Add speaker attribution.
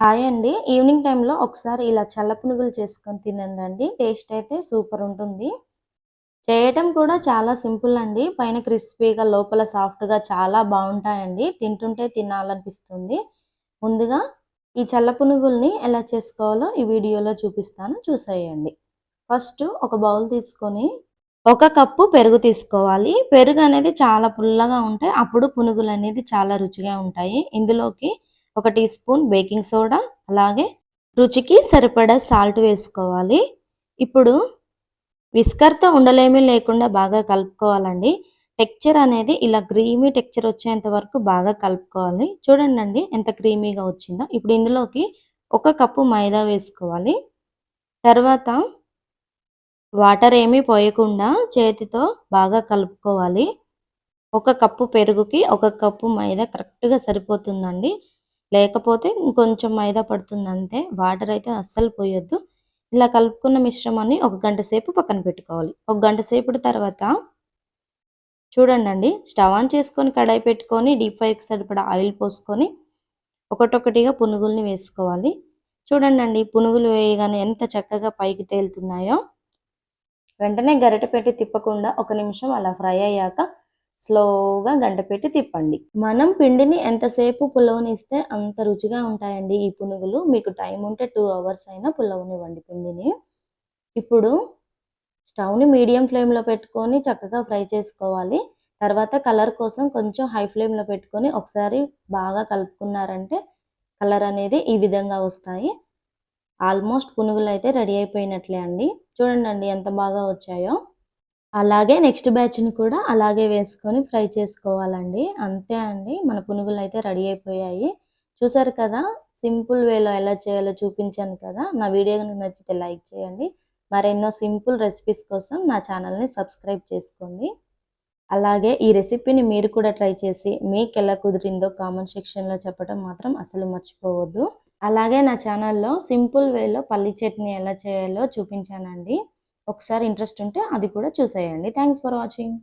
Speaker 1: Hi అండి. Evening టైంలో ఒకసారి ఇలా చల్ల పునుగులు చేసుకొని తినండి అండి. టేస్ట్ అయితే సూపర్ ఉంటుంది. చేయటం కూడా చాలా సింపుల్ అండి. పైన క్రిస్పీగా లోపల సాఫ్ట్గా చాలా బాగుంటాయండి. తింటుంటే తినాలనిపిస్తుంది. ముందుగా ఈ చల్ల పునుగుల్ని ఎలా చేసుకోవాలో ఈ వీడియోలో చూపిస్తాను. చూసేయండి. ఫస్ట్ ఒక బౌల్ తీసుకొని ఒక కప్పు పెరుగు తీసుకోవాలి. పెరుగు అనేది చాలా పుల్లగా ఉంటాయి. అప్పుడు పునుగులు అనేది చాలా రుచిగా ఉంటాయి. ఇందులోకి ఒక టీ స్పూన్ బేకింగ్ సోడా అలాగే రుచికి సరిపడా సాల్ట్ వేసుకోవాలి. ఇప్పుడు విస్కర్తో ఉండలేమీ లేకుండా బాగా కలుపుకోవాలండి. టెక్చర్ అనేది ఇలా క్రీమీ టెక్చర్ వచ్చేంత వరకు బాగా కలుపుకోవాలి. చూడండి అండి ఎంత క్రీమీగా వచ్చిందో. ఇప్పుడు ఇందులోకి ఒక కప్పు మైదా వేసుకోవాలి. తర్వాత వాటర్ ఏమీ పోయకుండా చేతితో బాగా కలుపుకోవాలి. ఒక కప్పు పెరుగుకి ఒక కప్పు మైదా కరెక్ట్గా సరిపోతుందండి. లేకపోతే ఇంకొంచెం మైదా పడుతుంది అంతే వాటర్ అయితే అస్సలు పోయొద్దు. ఇలా కలుపుకున్న మిశ్రమాన్ని ఒక గంట సేపు పక్కన పెట్టుకోవాలి. ఒక గంట సేపు తర్వాత చూడండి స్టవ్ ఆన్ చేసుకొని కడాయి పెట్టుకొని డీప్ ఫ్రైకి సరిపడా ఆయిల్ పోసుకొని ఒకటొకటిగా పునుగుల్ని వేసుకోవాలి. చూడండి అండి పునుగులు వేయగానే ఎంత చక్కగా పైకి తేలుతున్నాయో. వెంటనే గరిట పెట్టి తిప్పకుండా ఒక నిమిషం అలా ఫ్రై అయ్యాక స్లోగా గంట పెట్టి తిప్పండి. మనం పిండిని ఎంతసేపు పులవనిస్తే అంత రుచిగా ఉంటాయండి ఈ పునుగులు. మీకు టైం ఉంటే టూ అవర్స్ అయినా పులవనివ్వండి పిండిని. ఇప్పుడు స్టవ్ని మీడియం ఫ్లేమ్లో పెట్టుకొని చక్కగా ఫ్రై చేసుకోవాలి. తర్వాత కలర్ కోసం కొంచెం హై ఫ్లేమ్లో పెట్టుకొని ఒకసారి బాగా కలుపుకున్నారంటే కలర్ అనేది ఈ విధంగా వస్తాయి. ఆల్మోస్ట్ పునుగులు అయితే రెడీ అయిపోయినట్లే అండి. చూడండి అండి ఎంత బాగా వచ్చాయో. అలాగే నెక్స్ట్ బ్యాచ్ని కూడా అలాగే వేసుకొని ఫ్రై చేసుకోవాలండి. అంతే అండి. మన పునుగులు అయితే రెడీ అయిపోయాయి. చూసారు కదా? సింపుల్ వేలో ఎలా చేయాలో చూపించాను కదా? నా వీడియో కనుక నచ్చితే లైక్ చేయండి. మరెన్నో సింపుల్ రెసిపీస్ కోసం నా ఛానల్ని సబ్స్క్రైబ్ చేసుకోండి. అలాగే ఈ రెసిపీని మీరు కూడా ట్రై చేసి మీకు ఎలా కుదిరిందో కామెంట్ సెక్షన్లో చెప్పడం మాత్రం అసలు మర్చిపోవద్దు. అలాగే నా ఛానల్లో సింపుల్ వేలో పల్లి చట్నీ ఎలా చేయాలో చూపించానండి. ఒకసారి ఇంట్రెస్ట్ ఉంటే అది కూడా చూసేయండి. Thanks for watching